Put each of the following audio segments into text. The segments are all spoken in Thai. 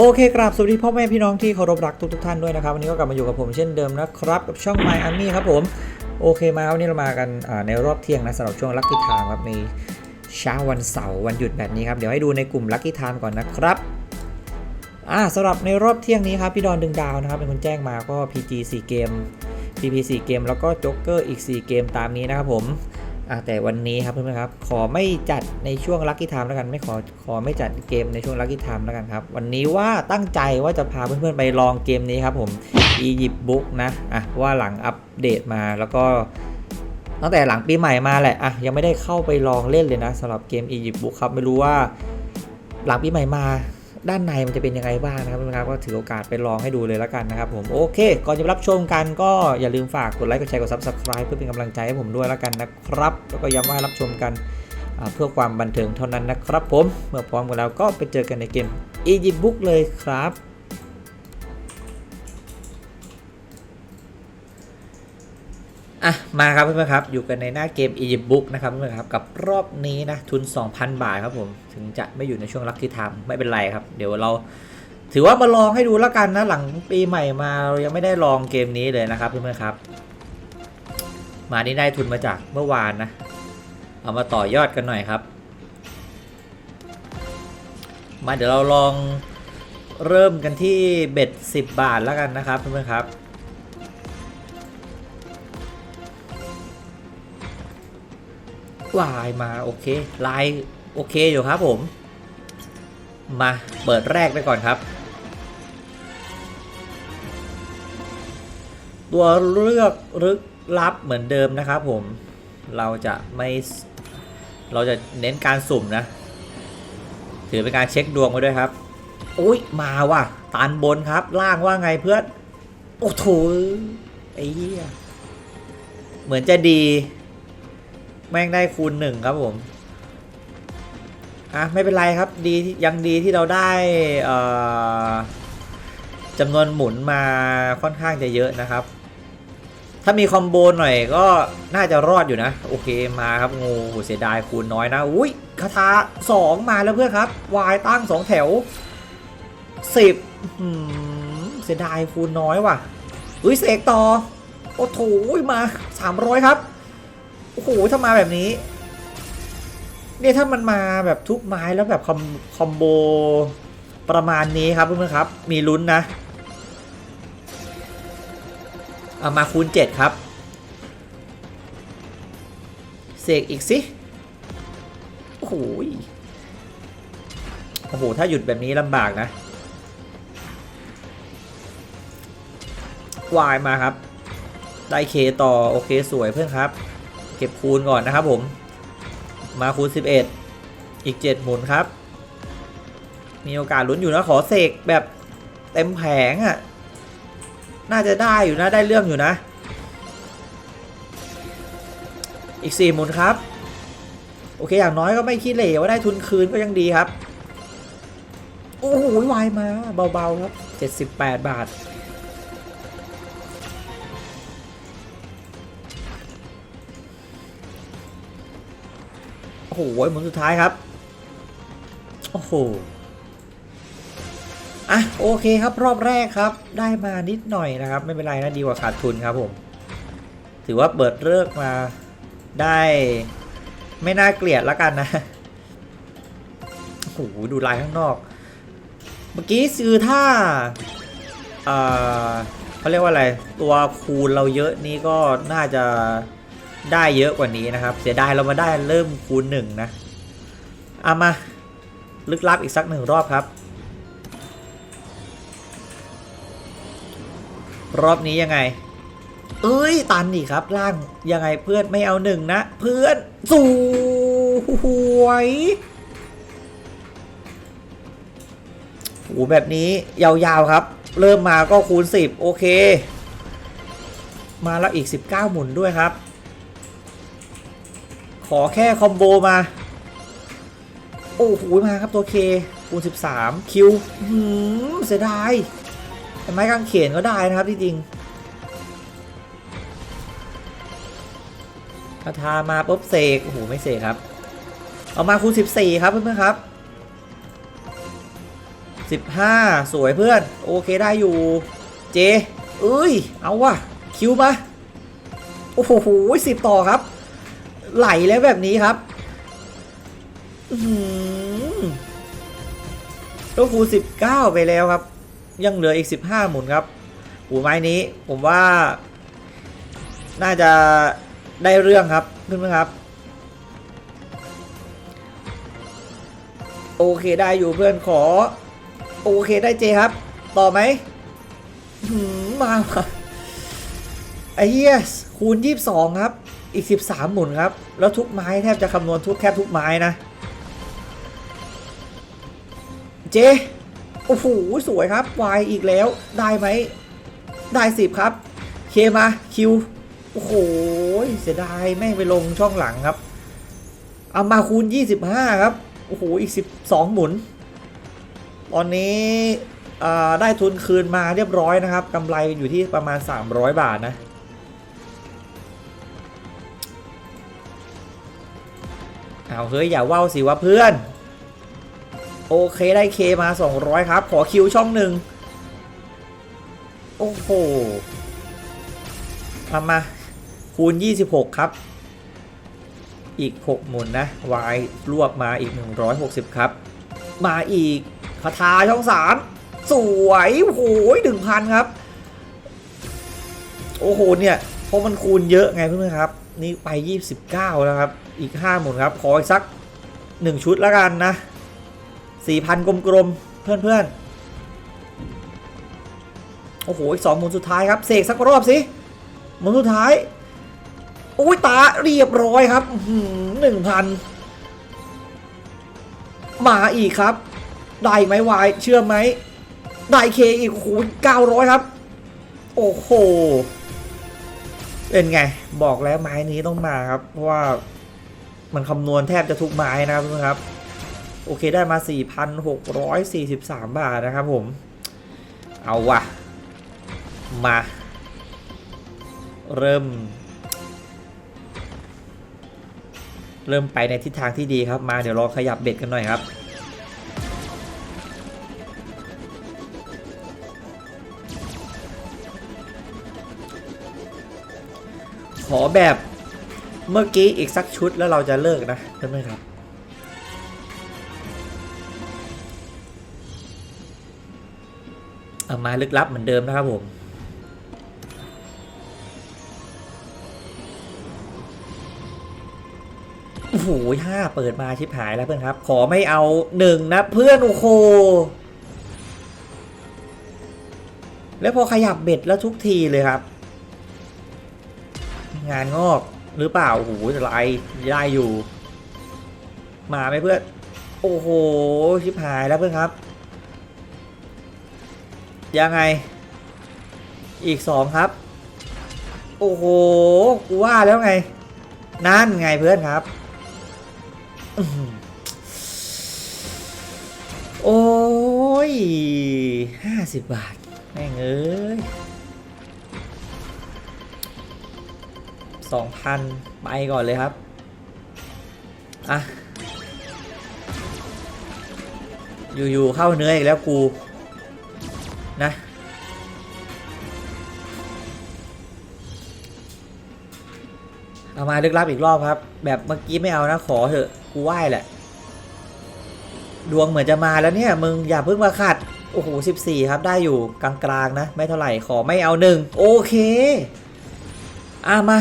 โอเคครับสวัสดีพ่อแม่พี่น้องที่เคารพรักทุกทุกท่านด้วยนะครับ วันนี้ก็กลับมาอยู่กับผมเช่นเดิมนะครับกับช่อง My Army ครับผม โอเคมาวันนี้เรามากันในรอบเที่ยงนะสำหรับช่วงลัคกี้ไทม์ครับในเช้าวันเสาร์วันหยุดแบบนี้ครับ เดี๋ยวให้ดูในกลุ่มลัคกี้ไทม์ก่อนนะครับอ่าสำหรับในรอบเที่ยงนี้ครับพี่ดอนดึงดาวนะครับเป็นคนแจ้งมาก็ PG 4เกม PP 4เกม แล้วก็จ็อกเกอร์อีก 4 เกมตามนี้นะครับผม แต่วันนี้ครับเพื่อนๆครับ ขอไม่จัดในช่วงลัคกี้ไทม์แล้วกัน ไม่ขอขอไม่จัดเกมในช่วงลัคกี้ไทม์แล้วกันครับ วันนี้ว่าตั้งใจว่าจะพาเพื่อนๆไปลองเกมนี้ครับผมอียิปต์บุ๊กนะอะว่าหลังอัปเดตมาแล้วก็ตั้งแต่หลังปีใหม่มาแหละอะยังไม่ได้เข้าไปลองเล่นเลยนะสำหรับเกมอียิปต์บุ๊กครับไม่รู้ว่าหลังปีใหม่มา ด้านในมันจะเป็นยังไงบ้างนะครับพื่นะครับ ก็ถือโอกาสไปลองให้ดูเลยแล้วกันนะครับผมโอเค ก่อนจะรับชมกันก็อย่าลืมฝากกดไลค์กดแชร์กดซับสไคร b ์เพื่อเป็นกำลังใจให้ผมด้วยแล้วกันนะครับ แล้วก็ย้ำว่ารับชมกันเพื่อความบันเทิงเท่านั้นนะครับผมเมื่อพร้อมกันแล้วก็ไปเจอกันในเกมอียิปต์บุ๊กเลยครับ อะมาครับเพื่อนๆครับ อยู่กันในหน้าเกม Egypt Book นะครับเพื่อนๆครับ กับรอบนี้นะ ทุน 2,000 บาทครับผม ถึงจะไม่อยู่ในช่วงลัคกี้ไทม์ไม่เป็นไรครับ เดี๋ยวเรา ถือว่ามาลองให้ดูแล้วกันนะ หลังปีใหม่มาเรายังไม่ได้ลองเกมนี้เลยนะครับเพื่อนๆครับ มานี่ได้ทุนมาจากเมื่อวานนะ เอามาต่อยอดกันหน่อยครับ มาเดี๋ยวเราลองเริ่มกันที่เบ็ด10 บาทแล้วกันนะครับเพื่อนๆครับ วายมาโอเคลายโอเคอยู่ครับผม มาเปิดแรกไปก่อนครับ ตัวเลือกลึกลับเหมือนเดิมนะครับผมเราจะไม่เราจะเน้นการสุ่มนะ ถือเป็นการเช็คดวงไว้ด้วยครับอุ้ยมาว่ะตันบนครับ ล่างว่าไงเพื่อน โอ้โถไอ้เหี้ยเหมือนจะดี แม่งได้คูณหนึ่งครับผม อะ ไม่เป็นไรครับดียังดีที่เราได้จำนวนหมุนมาค่อนข้างจะเยอะนะครับ ถ้ามีคอมโบหน่อยก็น่าจะรอดอยู่นะ โอเคมาครับงูเสียดายคูณน้อยนะ อุ้ยคาถาสองมาแล้วเพื่อนครับวายตั้งสองแถวสิบเสียดายคูณน้อยว่ะ อุ้ยเสกต่อ โอ้โถมาสามร้อยครับ อ้โหถ้ามาแบบนี้ เนี่ยถ้ามันมาแบบทุกไม้แล้วแบบคอมคอมโบประมาณนี้ครับเพื่อนๆครับ มีลุ้นนะเอามาคูณ 7 ครับ เสกอีกสิ โอ้โหโอ้โห ถ้าหยุดแบบนี้ลำบากนะ วายมาครับ ได้เคต่อ โอเค สวยเพื่อนครับ เก็บคูณก่อนนะครับผม มาคูณ 11 อีก 7 หมุนครับ มีโอกาสลุ้นอยู่นะขอเสกแบบเต็มแผงอะ่ะ น่าจะได้อยู่นะได้เรื่องอยู่นะ อีก 4 หมุนครับ โอเคอย่างน้อยก็ไม่คิดเลยว่าได้ทุนคืนก็ยังดีครับ โอ้โหวายมาเบาๆครับ 78 บาท โอ้โหหมุนสุดท้ายครับ โอ้โหอะโอเคครับรอบแรกครับ ได้มานิดหน่อยนะครับ ไม่เป็นไรนะดีกว่าขาดทุนครับผม ถือว่าเปิดเลิกมาได้ไม่น่าเกลียดแล้วกันนะโอ้โหดูลายข้างนอก เมื่อกี้ซื้อถ้าเออเขาเรียกว่าอะไร ตัวคูณเราเยอะนี้ก็น่าจะ ได้เยอะกว่านี้นะครับ เสียดายเรามาได้เริ่มคูณหนึ่งนะเอามาลึกลับอีกสักหนึ่งรอบครับ รอบนี้ยังไง เอ้ยตันอีกครับล่างยังไงเพื่อนไม่เอาหนึ่งนะ เพื่อนสวยโอ้แบบนี้ยาวๆครับ เริ่มมาก็คูณ 10 โอเค มาแล้วอีก 19 หมุนด้วยครับ ขอแค่คอมโบมา โอ้โหมาครับตัวเคคูณ13 คิวหืมเสียดายแต่ไม้กางเขนก็ได้นะครับจริงคาทามาปุ๊บเสก โอ้โห ไม่เสกครับ เอามาคูณ14 ครับเพื่อนๆครับ 15 สวยเพื่อน โอเคได้อยู่ เจเอ้ย เอาว่ะ คิวมา โอ้โหสิบต่อครับ ไหลแล้วแบบนี้ครับอื้อหือก็คูณ19ไปแล้วครับ ยังเหลืออีก15หมุนครับหูไม้นี้ผมว่า น่าจะได้เรื่องครับเพื่อนๆครับ โอเคได้อยู่เพื่อนขอ โอเคได้เจครับ ต่อไหมมาไอ้เหี้ยคูณ22ครับ อีก 13 หมุนครับ แล้วทุกไม้แทบจะคำนวณทุกแทบทุกไม้นะ เจโอ้โหสวยครับวายอีกแล้วได้ไหมได้10ครับ เคมาคิวโอ้โหเสียดายแม่งไปลงช่องหลังครับเอามาคูณ 25 ครับโอ้โหอีก 12 หมุน ตอนนี้ได้ทุนคืนมาเรียบร้อยนะครับกำไรอยู่ที่ประมาณ 300 บาทนะ เอาเฮ้ยอย่าว่าวสิวะเพื่อน โอเคได้เคมา 200 ครับ ขอคิวช่องหนึ่งโอ้โหทำมาคูณ 26 ครับ อีก 6 หมุนนะ Y รวบมาอีก 160 ครับ มาอีกคาถาช่องสามสวยโอ้โหหนึ่งพันครับ โอ้โหเนี่ยเพราะมันคูณเยอะไงเพื่อนๆครับ นี่ไป 29 แล้วครับ อีก5หมุนครับ ขออีกสัก1ชุดแล้วกันนะ4,000กลมๆ เพื่อนๆ โอ้โห อีก2หมุนสุดท้ายครับ เสกสักรอบสิหมุนสุดท้ายโอ้ยตาเรียบร้อยครับหนึ่งพันมาอีกครับ ได้ไหมวาย เชื่อไหม ได้เคอีกโอ้โหเก้าร้อยครับ โอ้โห เป็นไง บอกแล้วไม้นี้ต้องมาครับ เพราะว่า มันคำนวณแทบจะทุกไม้นะครับทุกคนครับ โอเคได้มา 4,643 บาทนะครับผม เอาวะมา เริ่ม เริ่มไปในทิศทางที่ดีครับมาเดี๋ยวลองขยับเบ็ดกันหน่อยครับขอแบบ เมื่อกี้อีกสักชุดแล้วเราจะเลิกนะใช่ไหมครับ เอามาลึกลับเหมือนเดิมนะครับผมโอ้โหห้าเปิดมาชิบหายแล้วเพื่อนครับ ขอไม่เอาหนึ่งนะเพื่อน โอ้โห แล้วพอขยับเบ็ดแล้วทุกทีเลยครับ งานงอก หรือเปล่าโอ้โหจะไรได้อยู่ มาไหมเพื่อน โอ้โห ชิบหายแล้วเพื่อนครับ ยังไง อีกสองครับ โอ้โห กูว่าแล้วไง นั่นไงเพื่อนครับ โอ้ยห้าสิบบาท แม่งเอ้ย สองพันไปก่อนเลยครับ อะ อยู่ๆเข้าเนื้ออีกแล้วกู นะเอามาลึกลับอีกรอบครับ แบบเมื่อกี้ไม่เอานะขอเถอะกูไหว้แหละ ดวงเหมือนจะมาแล้วเนี่ย มึงอย่าเพิ่งมาขัด โอ้โห14ครับได้อยู่กลางๆนะ ไม่เท่าไหร่ขอไม่เอาหนึ่งโอเค อะมา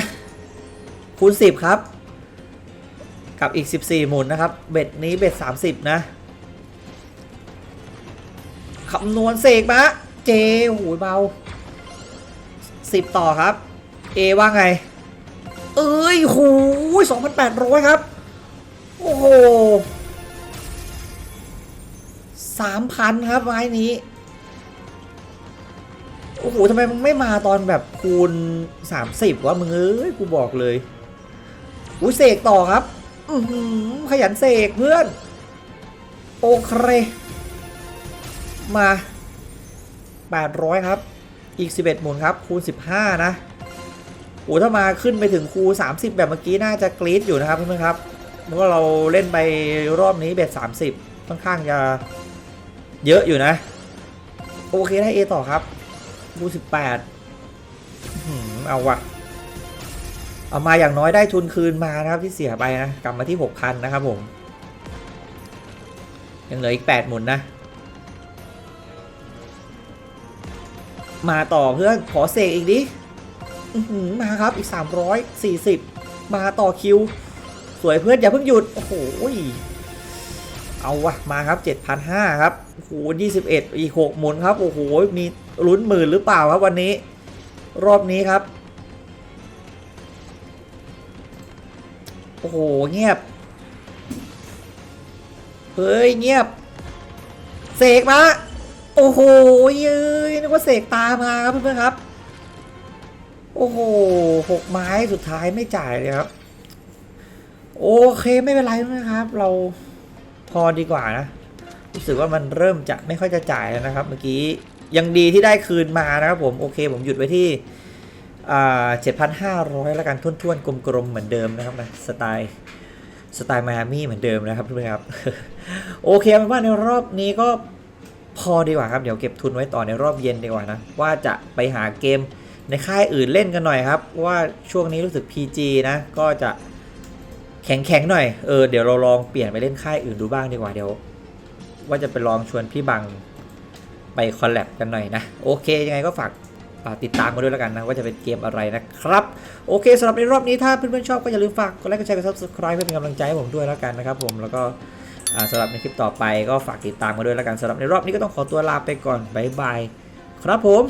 คูณ10 ครับ กับอีก 14 หมุนนะครับ เบ็ดนี้เบ็ด 30 นะคำนวณเสกมาเจโอ้โหเบา 10 ต่อครับ เอว่าไง เอ้ยหูย2,800 ครับ โอ้โหสามพันครับไม้นี้ โอ้โหทำไมมึงไม่มาตอนแบบคูณสามสิบวะมึงเอ้ย กูบอกเลย อุ้ยเสกต่อครับ อืขยันเสกเพื่อน โอเค มา 800 ครับ อีก 11 หมุนครับ คูณ 15 นะโอ้ถ้ามาขึ้นไปถึงคูณ30 แบบเมื่อกี้น่าจะกรี๊ดอยู่นะครับเพื่อนๆครับเพราะว่าเราเล่นไปรอบนี้เบ็ด30 ค่อนข้างจะเยอะอยู่นะ โอเคได้ A ต่อครับคูณ18เอาวะ เอามาอย่างน้อยได้ทุนคืนมานะครับที่เสียไปนะกลับมาที่6,000นะครับผม ยังเหลืออีก 8 หมุนนะ มาต่อเพื่อนขอเสกอีกดิอื้อหือมาครับอีก 340 มาต่อคิว สวยเพื่อนอย่าเพิ่งหยุด โอ้โหเอาวะมาครับ 7,500 ครับโอ้โห21 อีก 6 หมุนครับ โอ้โห มีลุ้นหมื่นหรือเปล่าครับวันนี้ รอบนี้ครับ อ้โห เงียบ เฮ้ย เงียบ เสกมา โอ้โหเย้ยนึกว่าเสกตามาครับเพื่อนๆครับ โอ้โหหกไม้สุดท้ายไม่จ่ายเลยครับ โอเคไม่เป็นไรนะครับ เราพอดีกว่านะ รู้สึกว่ามันเริ่มจะไม่ค่อยจะจ่ายแล้วนะครับ เมื่อกี้ยังดีที่ได้คืนมานะครับผม โอเค ผมหยุดไว้ที่ อ่า7,500แล้วกันทุ่นๆ กลมๆ เหมือนเดิมนะครับนะสไตล์สไตล์ไมอามี่เหมือนเดิมนะครับเพื่อนครับ โอเคเอาเป็นว่าในรอบนี้ก็พอดีกว่าครับ เดี๋ยวเก็บทุนไว้ต่อในรอบเย็นดีกว่านะ ว่าจะไปหาเกมในค่ายอื่นเล่นกันหน่อยครับ ว่าช่วงนี้รู้สึก PG นะ ก็จะแข็งๆหน่อยเออเดี๋ยวเราลองเปลี่ยนไปเล่นค่ายอื่นดูบ้างดีกว่าเดี๋ยว ว่าจะไปลองชวนพี่บังไปคอลแลบกันหน่อยนะ โอเคยังไงก็ฝาก ติดตามมาด้วยแล้วกันนะ ว่าจะเป็นเกมอะไรนะครับ โอเคสำหรับในรอบนี้ถ้าเพื่อนๆชอบก็อย่าลืมฝากกดไลค์กดแชร์กดซับสไคร b ์เพื่อเป็นกำลังใจให้ผมด้วยแล้วกันนะครับผมแล้วก็สำหรับในคลิปต่อไปก็ฝากติดตามมาด้วยแล้วกันสำหรับในรอบนี้ก็ต้องขอตัวลาไปก่อนบ๊ายบายครับผม